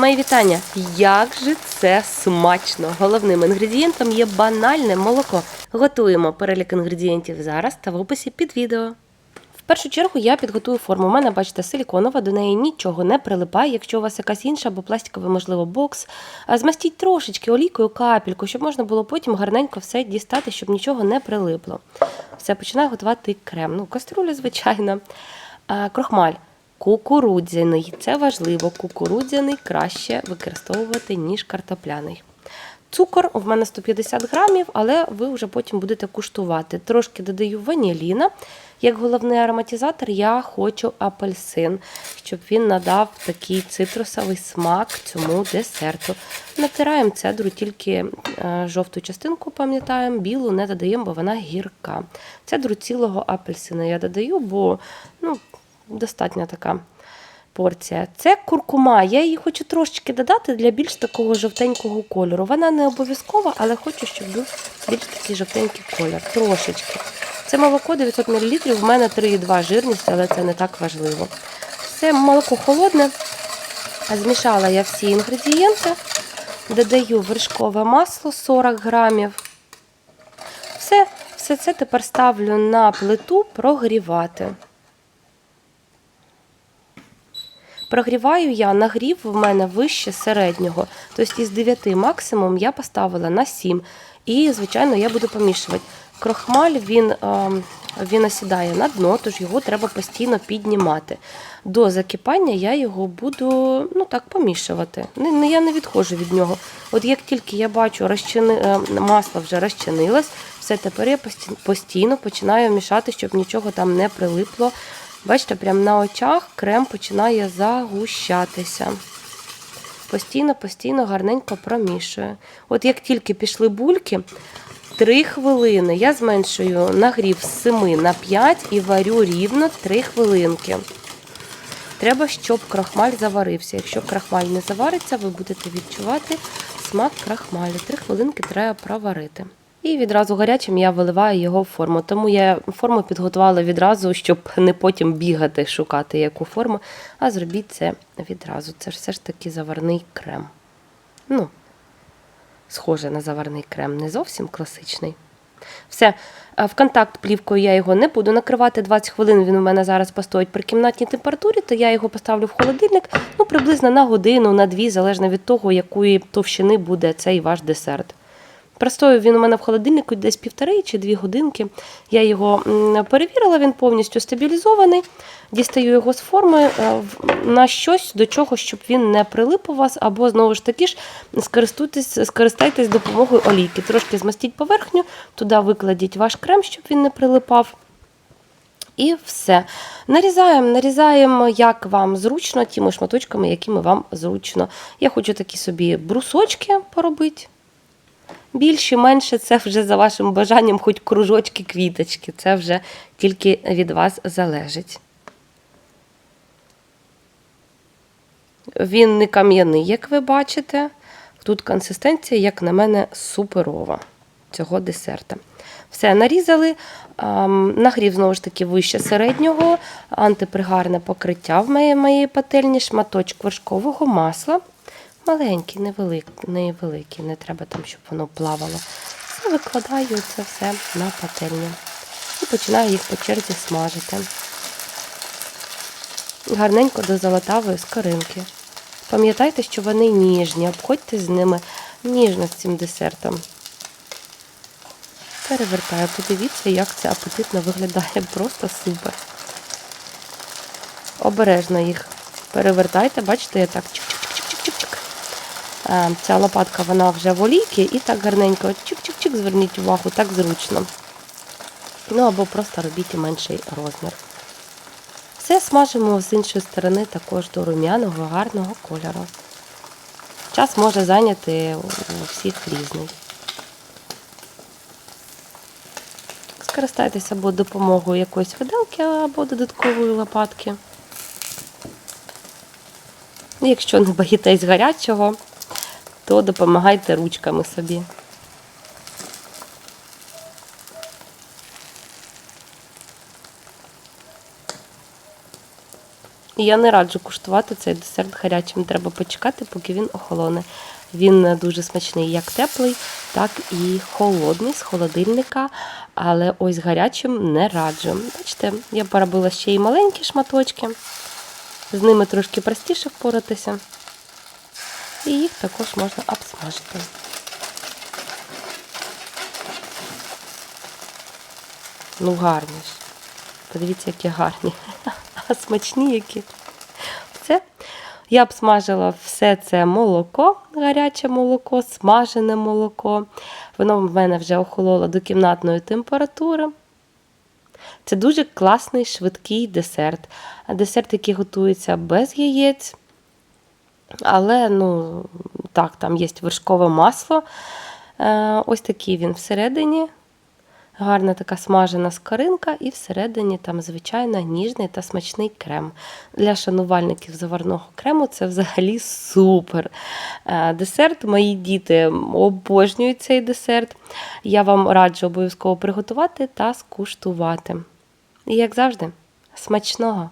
Мої вітання! Як же це смачно! Головним інгредієнтом є банальне молоко. Готуємо перелік інгредієнтів зараз та в описі під відео. В першу чергу я підготую форму. У мене, бачите, силіконова, до неї нічого не прилипає. Якщо у вас якась інша або пластиковий, можливо, бокс, змастіть трошечки олійкою капельку, щоб можна було потім гарненько все дістати, щоб нічого не прилипло. Все, починаю готувати крем. Ну, кастрюля, звичайно. Крохмаль. Кукурудзяний. Це важливо. Кукурудзяний краще використовувати, ніж картопляний. Цукор у мене 150 грамів, але ви вже потім будете куштувати. Трошки додаю ваніліна. Як головний ароматизатор, я хочу апельсин, щоб він надав такий цитрусовий смак цьому десерту. Натираємо цедру, тільки е, жовту частинку пам'ятаємо, білу не додаємо, бо вона гірка. Цедру цілого апельсина я додаю, бо ну, достатня така порція. Це куркума. Я її хочу трошечки додати для більш такого жовтенького кольору. Вона не обов'язкова, але хочу, щоб був більш такий жовтенький колір. Трошечки. Це молоко 900 мл, в мене 3,2 жирність, але це не так важливо. Це молоко холодне. Змішала я всі інгредієнти. Додаю вершкове масло 40 грамів. Все, все це тепер ставлю на плиту прогрівати. Прогріваю я нагрів в мене вище середнього. Тобто із 9 максимум я поставила на 7. І, звичайно, я буду помішувати. Крохмаль він, е, він осідає на дно, тож його треба постійно піднімати. До закипання я його буду ну так, помішувати. Я не відходжу від нього. От як тільки я бачу, розчини, е, масло вже розчинилось, все тепер я постійно починаю мішати, щоб нічого там не прилипло. Бачите, прямо на очах крем починає загущатися. Постійно, постійно гарненько промішую. От як тільки пішли бульки, 3 хвилини я зменшую нагрів з 7 на 5 і варю рівно 3 хвилинки. Треба, щоб крахмаль заварився. Якщо крахмаль не завариться, ви будете відчувати смак крахмалю. 3 хвилинки треба проварити. І відразу гарячим я виливаю його в форму. Тому я форму підготувала відразу, щоб не потім бігати, шукати яку форму, а зробіть це відразу. Це ж все ж таки заварний крем. Ну, схоже на заварний крем, не зовсім класичний. Все, в контакт плівкою я його не буду накривати 20 хвилин. Він у мене зараз постоїть при кімнатній температурі, то я його поставлю в холодильник ну, приблизно на годину, на дві, залежно від того, якої товщини буде цей ваш десерт. Простоїв він у мене в холодильнику десь півтори чи дві годинки. Я його перевірила, він повністю стабілізований. Дістаю його з форми е, на щось, до чого, щоб він не прилип у вас, або знову ж таки ж скористайтесь допомогою олійки. Трошки змастіть поверхню, туди викладіть ваш крем, щоб він не прилипав. І все. Нарізаємо, нарізаємо, як вам зручно, тими шматочками, якими вам зручно. Я хочу такі собі брусочки поробити. Більше, менше це вже за вашим бажанням, хоч кружочки, квіточки. Це вже тільки від вас залежить. Він не кам'яний, як ви бачите. Тут консистенція, як на мене, суперова цього десерта. Все, нарізали. Нагрів, знову ж таки, вище середнього, антипригарне покриття в моєї, пательні, шматочок вершкового масла. Маленький, невеликий, невеликий, не треба там, щоб воно плавало. Все викладаю це все на пательню. І починаю їх по черзі смажити. Гарненько до золотавої скоринки. Пам'ятайте, що вони ніжні, обходьте з ними ніжно з цим десертом. Перевертаю, подивіться, як це апетитно виглядає. Просто супер. Обережно їх перевертайте, бачите, я так чик-чик-чик-чик-чик. Е, Ця лопатка вона вже в олійки і так гарненько чик-чик-чик, зверніть увагу, так зручно. Ну або просто робіть менший розмір. Все смажимо з іншої сторони також до рум'яного, гарного кольору. Час може зайняти у всіх різний. Скористайтеся або допомогою якоїсь виделки, або додаткової лопатки. Якщо не боїтесь гарячого, то допомагайте ручками собі. Я не раджу куштувати цей десерт гарячим. Треба почекати, поки він охолоне. Він дуже смачний, як теплий, так і холодний з холодильника. Але ось гарячим не раджу. Бачите, я поробила ще й маленькі шматочки. З ними трошки простіше впоратися. І їх також можна обсмажити. Ну, гарні ж. Подивіться, які гарні. А смачні які. Все. Я обсмажила все це молоко, гаряче молоко, смажене молоко. Воно в мене вже охололо до кімнатної температури. Це дуже класний швидкий десерт. Десерт, який готується без яєць. Але, ну, так, там є вершкове масло. Е, Ось такий він всередині. Гарна така смажена скоринка, і всередині там, звичайно, ніжний та смачний крем. Для шанувальників заварного крему це взагалі супер. Е, Десерт. Мої діти обожнюють цей десерт. Я вам раджу обов'язково приготувати та скуштувати. І як завжди, смачного!